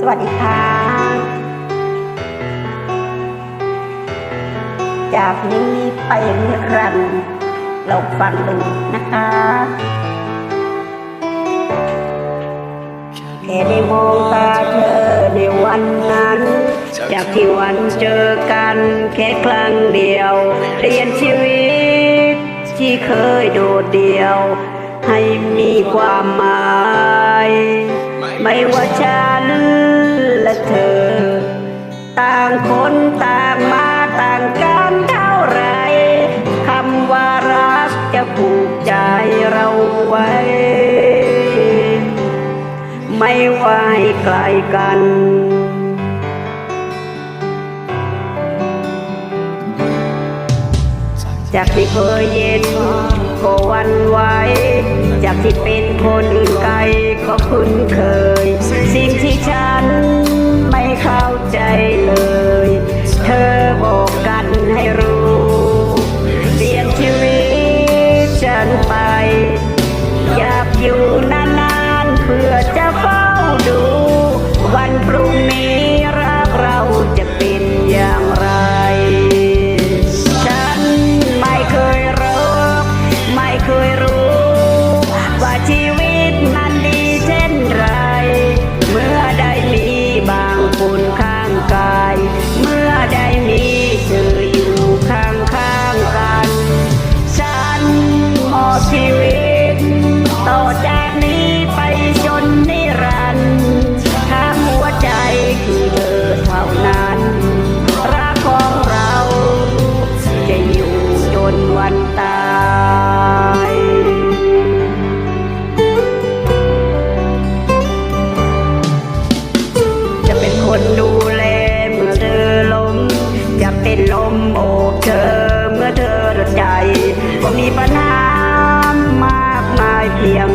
สวัสดีค่ะ จากนี้ไปนิรันดร์เราฟังดูนะคะแค่ได้มองตาเธอในวันนั้น จากที่วันเจอกันแค่ครั้งเดียวเปลี่ยนชีวิตที่เคยโดดเดี่ยว ให้มีความหมาย ไม่ว่าฉันและ เธอ ต่างคนต่างมาต่างกันเท่าไรคำว่ารักจะผูกใจเราไว้ ไม่ว่าให้ไกลกันจากที่เคยเย็นก็วันไหวจากที่เป็นคนอื่นไกลก็คุ้นเคย สิ่งที่ฉัน ไป อยากอยู่นานๆ เพื่อจะเฝ้าดู วันพรุ่งนี้รักเราจะเป็นอย่างไร ฉันไม่เคยรักไม่เคยรู้า